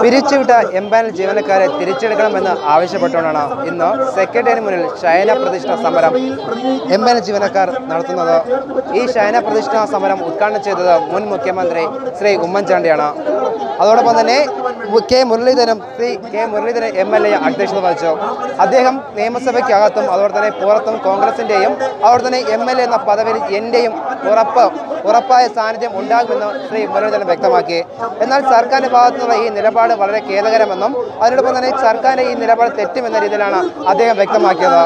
പിരിച്ചുവിട്ട എംപാനൽ ജീവനക്കാരെ തിരിച്ചെടുക്കണമെന്ന് ആവശ്യപ്പെട്ടുകൊണ്ടാണ് ഇന്ന് സെക്രട്ടറിന് മുന്നിൽ ശയന പ്രതിഷ്ഠ സമരം എംപാനൽ ജീവനക്കാർ നടത്തുന്നത്. ഈ ശയന പ്രതിഷ്ഠ സമരം ഉദ്ഘാടനം ചെയ്തത് മുൻ മുഖ്യമന്ത്രി ശ്രീ ഉമ്മൻചാണ്ടിയാണ്. അതോടൊപ്പം തന്നെ K Muraleedharan Shri K Muraleedharan M L A അധ്യക്ഷത വഹിച്ചു. അദ്ദേഹം നിയമസഭയ്ക്കകത്തും അതുപോലെ തന്നെ പുറത്തും കോൺഗ്രസിന്റെയും അതുപോലെ തന്നെ എം എൽ എ എന്ന പദവിയിൽ എന്റെയും ഉറപ്പ് ഉറപ്പായ സാന്നിധ്യം ഉണ്ടാകുമെന്ന് ശ്രീ മുരളീധരൻ വ്യക്തമാക്കി. എന്നാൽ സർക്കാരിന്റെ ഭാഗത്തു നിന്നുള്ള ഈ നിലപാട് വളരെ ഖേദകരമെന്നും അതിനോടൊപ്പം തന്നെ സർക്കാരിന്റെ ഈ നിലപാട് തെറ്റുമെന്ന രീതിയിലാണ് അദ്ദേഹം വ്യക്തമാക്കിയത്.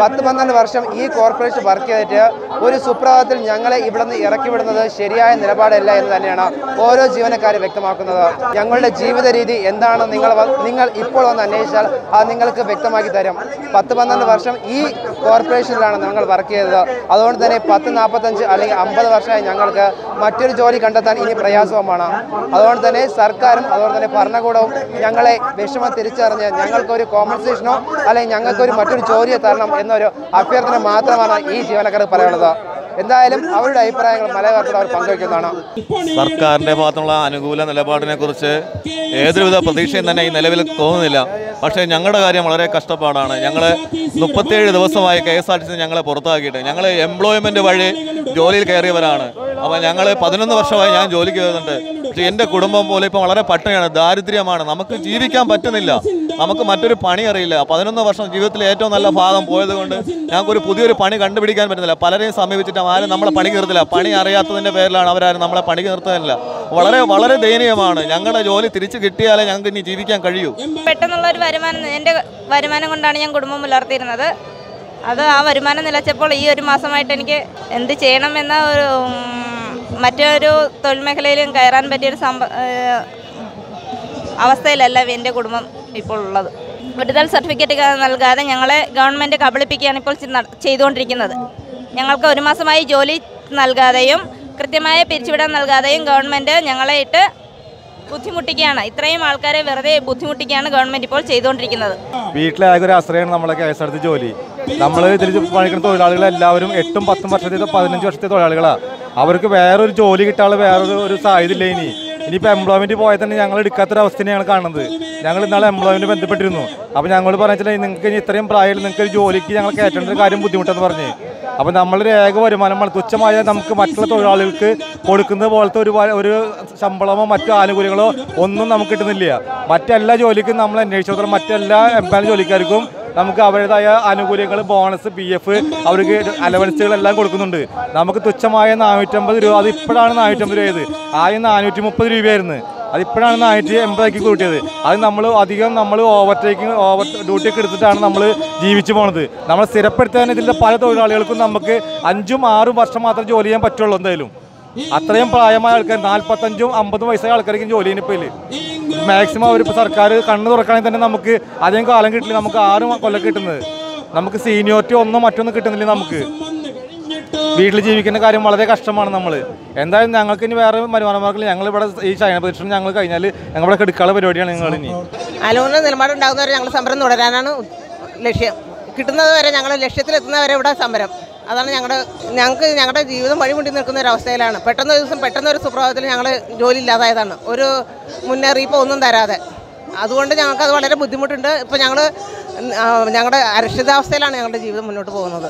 പത്ത് പന്ത്രണ്ട് വർഷം ഈ കോർപ്പറേഷൻ വർക്ക് ചെയ്തിട്ട് ഒരു സുപ്രഭാതത്തിൽ ഞങ്ങളെ ഇവിടെ നിന്ന് ഇറക്കി വിടുന്നത് ശരിയായ നിലപാടല്ല എന്ന് തന്നെയാണ് ഓരോ ജീവനക്കാരും വ്യക്തമാക്കുന്നത്. ഞങ്ങളുടെ ജീവിത രീതി എന്താണെന്ന് നിങ്ങൾ നിങ്ങൾ ഇപ്പോൾ വന്ന് അന്വേഷിച്ചാൽ അത് നിങ്ങൾക്ക് വ്യക്തമാക്കി തരും. പത്ത് പന്ത്രണ്ട് വർഷം ഈ കോർപ്പറേഷനിലാണ് ഞങ്ങൾ വർക്ക് ചെയ്തത്. അതുകൊണ്ട് തന്നെ പത്ത് നാൽപ്പത്തഞ്ച് അല്ലെങ്കിൽ അമ്പത് വർഷമായി ഞങ്ങൾക്ക് മറ്റൊരു ജോലി കണ്ടെത്താൻ ഇനി പ്രയാസവുമാണ്. അതുകൊണ്ട് തന്നെ സർക്കാരും അതുപോലെ തന്നെ ഭരണകൂടവും ഞങ്ങളെ വിഷമം തിരിച്ചറിഞ്ഞ് ഞങ്ങൾക്കൊരു കോമ്പൻസേഷനോ അല്ലെങ്കിൽ ഞങ്ങൾക്കൊരു മറ്റൊരു ജോലിയോ തരണം എന്നൊരു അഭ്യർത്ഥന മാത്രമാണ് ഈ ജീവനക്കാർ പറയുന്നത് എന്തായാലും അവരുടെ അഭിപ്രായങ്ങൾ മലയാളത്തിൽ അവർ പങ്കുവയ്ക്കുന്നതാണ്. സർക്കാരിന്റെ ഭാഗത്തുള്ള അനുകൂല നിലപാടിനെ കുറിച്ച് ഏതൊരുവിധ പ്രതീക്ഷയും തന്നെ ഈ നിലവിൽ തോന്നുന്നില്ല. പക്ഷേ ഞങ്ങളുടെ കാര്യം വളരെ കഷ്ടപ്പാടാണ്. ഞങ്ങൾ മുപ്പത്തേഴ് ദിവസമായി K S R T C ഞങ്ങളെ പുറത്താക്കിയിട്ട് ഞങ്ങൾ എംപ്ലോയ്മെന്റ് വഴി ജോലിയിൽ കയറിയവരാണ്. അപ്പോൾ ഞങ്ങൾ പതിനൊന്ന് വർഷമായി ഞാൻ ജോലിക്ക് വരുന്നുണ്ട്. പക്ഷേ എന്റെ കുടുംബം പോലും ഇപ്പോൾ വളരെ പട്ടിണിയാണ് ദാരിദ്ര്യമാണ്. നമുക്ക് ജീവിക്കാൻ പറ്റുന്നില്ല. നമുക്ക് മറ്റൊരു പണി അറിയില്ല. പതിനൊന്ന് വർഷം ജീവിതത്തിലെ ഏറ്റവും നല്ല ഭാഗം പോയത് കൊണ്ട് ഞങ്ങൾക്കൊരു പുതിയൊരു പണി കണ്ടുപിടിക്കാൻ പറ്റുന്നില്ല. പലരെയും സമീപിച്ചിട്ട് ആരും നമ്മളെ പണി കയറത്തില്ല പണി അറിയാത്തതിന്റെ പേരിലാണ് അവരാരും നമ്മളെ പണി നിർത്തുന്നില്ല. വളരെ വളരെ ദയനീയമാണ്. ഞങ്ങളുടെ ജോലി തിരിച്ചു കിട്ടിയാലേ ഞങ്ങൾക്ക് ഇനി ജീവിക്കാൻ കഴിയൂ. പെട്ടെന്നുള്ള ഒരു വരുമാനം എന്റെ വരുമാനം കൊണ്ടാണ് ഞാൻ കുടുംബം പുലർത്തിയിരുന്നത്. അത് ആ വരുമാനം നിലച്ചപ്പോൾ ഈ ഒരു മാസമായിട്ട് എനിക്ക് എന്ത് ചെയ്യണമെന്ന ഒരു മറ്റൊരു തൊഴിൽ മേഖലയിലും കയറാൻ പറ്റിയൊരു സംഭ അവസ്ഥയിലല്ല എന്റെ കുടുംബം ഇപ്പോൾ ഉള്ളത്. വിടുതൽ സർട്ടിഫിക്കറ്റ് നൽകാതെ ഞങ്ങളെ ഗവൺമെന്റ് കബളിപ്പിക്കുകയാണ് ഇപ്പോൾ ചെയ്തുകൊണ്ടിരിക്കുന്നത്. ഞങ്ങൾക്ക് ഒരു മാസമായി ജോലി നൽകാതെയും കൃത്യമായ പിരിച്ചുവിടാൻ നൽകാതെയും ഗവൺമെന്റ് ഞങ്ങളെ ഇട്ട് ബുദ്ധിമുട്ടിക്കുകയാണ്. ഇത്രയും ആൾക്കാരെ വെറുതെ ബുദ്ധിമുട്ടിക്കുകയാണ് ഗവൺമെന്റ് ഇപ്പോൾ ചെയ്തുകൊണ്ടിരിക്കുന്നത്. വീട്ടിലെ ഒരു ആശ്രയമാണ് നമ്മളെ കെ എസ് ആർ ടി ജോലി നമ്മൾ ഇതിൽ പണിക്കുന്ന തൊഴിലാളികളെല്ലാവരും എട്ടും പത്തും വർഷത്തെ പതിനഞ്ച് വർഷത്തെ തൊഴിലാളികളാണ് അവർക്ക് വേറൊരു ജോലി കിട്ടാനുള്ള വേറൊരു ഒരു സാധ്യതയില്ല ഇനി. ഇനിയിപ്പോൾ എംപ്ലോയ്മെന്റ് പോയാൽ തന്നെ ഞങ്ങൾ എടുക്കാത്തൊരവസ്ഥയാണ് കാണുന്നത്. ഞങ്ങൾ ഇന്നാളെ എംപ്ലോയ്മെന്റ് ബന്ധപ്പെട്ടിരുന്നു. അപ്പോൾ ഞങ്ങൾ പറഞ്ഞാൽ നിങ്ങൾക്ക് ഇനി ഇത്രയും പ്രായത്തിൽ നിങ്ങൾക്ക് ഒരു ജോലിക്ക് ഞങ്ങൾ കയറ്റേണ്ട ഒരു കാര്യം ബുദ്ധിമുട്ടെന്ന് പറഞ്ഞ്. അപ്പോൾ നമ്മളൊരു ഏക വരുമാനമാണ് തുച്ഛമായ നമുക്ക് മറ്റുള്ള തൊഴിലാളികൾക്ക് കൊടുക്കുന്നത് പോലത്തെ ഒരു ഒരു ശമ്പളമോ മറ്റു ആനുകൂല്യങ്ങളോ ഒന്നും നമുക്ക് കിട്ടുന്നില്ല. മറ്റെല്ലാ ജോലിക്കും നമ്മൾ അന്വേഷിച്ചു മറ്റെല്ലാ എംപ്ലോയ് ജോലിക്കാർക്കും നമുക്ക് അവരുടേതായ ആനുകൂല്യങ്ങൾ ബോണസ് പി എഫ് അവർക്ക് അലവൻസുകളെല്ലാം കൊടുക്കുന്നുണ്ട്. നമുക്ക് തുച്ഛമായ നാനൂറ്റമ്പത് രൂപ അത് ഇപ്പോഴാണ് നാനൂറ്റമ്പത് രൂപ ചെയ്ത് ആദ്യം നാനൂറ്റി മുപ്പത് രൂപയായിരുന്നു. അതിപ്പോഴാണ് നാനൂറ്റി എൺപതാക്കി കൂട്ടിയത്. അത് നമ്മൾ അധികം നമ്മൾ ഓവർടേക്കിംഗ് ഓവർ ഡ്യൂട്ടി ഒക്കെ എടുത്തിട്ടാണ് നമ്മൾ ജീവിച്ചു പോണത്. നമ്മൾ സ്ഥിരപ്പെടുത്താൻ ഇതിന്റെ പല തൊഴിലാളികൾക്കും നമുക്ക് അഞ്ചും ആറും വർഷം മാത്രം ജോലി ചെയ്യാൻ പറ്റുള്ളൂ എന്തായാലും. അത്രയും പ്രായമായ ആൾക്കാർ നാൽപ്പത്തഞ്ചും അമ്പതും വയസ്സായ ആൾക്കാർക്കും ജോലി ഇപ്പോൾ മാക്സിമം അവർ ഇപ്പോൾ സർക്കാർ കണ്ണ് തുറക്കുകയാണെങ്കിൽ തന്നെ നമുക്ക് അധികം കാലം കിട്ടില്ല. നമുക്ക് ആറ് കൊല്ലം കിട്ടുന്നത്. നമുക്ക് സീനിയോറിറ്റി ഒന്നും മറ്റൊന്നും കിട്ടുന്നില്ല നമുക്ക്. വീട്ടിൽ ജീവിക്കുന്ന കാര്യം വളരെ കഷ്ടമാണ് നമ്മൾ എന്തായാലും ഞങ്ങൾക്ക് ഇനി വേറെ വരുമാന ഞങ്ങൾ ഇവിടെ ഈ ചൈന പ്രദക്ഷിണം ഞങ്ങൾ കഴിഞ്ഞാൽ ഞങ്ങളിവിടെ എടുക്കാനുള്ള പരിപാടിയാണ് ഞങ്ങൾ ഇനി. അലോണ് നിലപാട് ഉണ്ടാകുന്നവരെ ഞങ്ങൾ സമരം തുടരാനാണ് ലക്ഷ്യം. കിട്ടുന്നത് വരെ ഞങ്ങൾ ലക്ഷ്യത്തിലെത്തുന്നവരെ ഇവിടെ സമരം. അതാണ് ഞങ്ങളുടെ ഞങ്ങൾക്ക് ഞങ്ങളുടെ ജീവിതം വഴിമുട്ടി നിൽക്കുന്ന ഒരു അവസ്ഥയിലാണ്. പെട്ടെന്ന് ദിവസം പെട്ടെന്ന് ഒരു സുപ്രഭാതത്തിൽ ഞങ്ങൾ ജോലി ഇല്ലാതായതാണ് ഒരു മുന്നറിയിപ്പ് ഒന്നും തരാതെ. അതുകൊണ്ട് ഞങ്ങൾക്ക് അത് വളരെ ബുദ്ധിമുട്ടുണ്ട്. ഇപ്പോൾ ഞങ്ങൾ ഞങ്ങളുടെ അരക്ഷിതാവസ്ഥയിലാണ് ഞങ്ങളുടെ ജീവിതം മുന്നോട്ട് പോകുന്നത്.